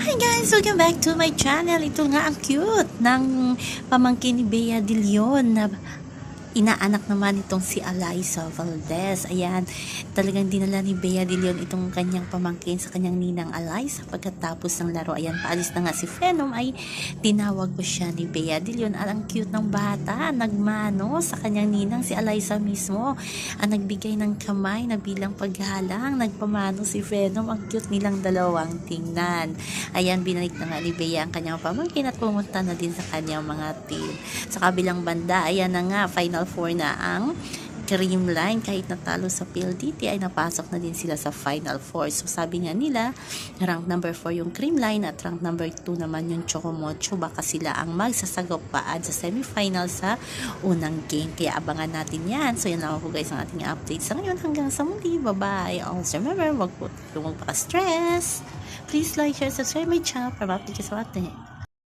Hi guys! Welcome back to my channel. Ito nga ang cute ng pamangkin ni Bea De Leon na inaanak naman itong si Eliza Valdez. Ayan, talagang dinala ni Bea De Leon itong kanyang pamangkin sa kanyang ninang Eliza pagkatapos ng laro. Ayan, paalis na nga si Phenom ay tinawag ko siya ni Bea De Leon. At ang cute ng bata, nagmano sa kanyang ninang si Eliza mismo. Ang nagbigay ng kamay na bilang paghalang, nagpamano si Venom. Ang cute nilang dalawang tingnan. Ayan, binalik na nga ni Bea ang kanyang pamangkin at pumunta na din sa kanyang mga team. Sa kabilang banda, ayan na nga, Final Four na ang Creamline. Kahit natalo sa PLDT, ay napasok na din sila sa Final Four. So, sabi nga nila, rank number 4 yung Creamline at rank number 2 naman yung Chocomocho. Baka sila ang magsasagapaan sa semifinal sa unang game. Kaya abangan natin yan. So, yan lang po guys ang ating update sa ngayon. Hanggang sa muli. Bye-bye. Also, remember, wag po kayong magpaka-stress. Please like, share, subscribe my channel para ma-update sa atin.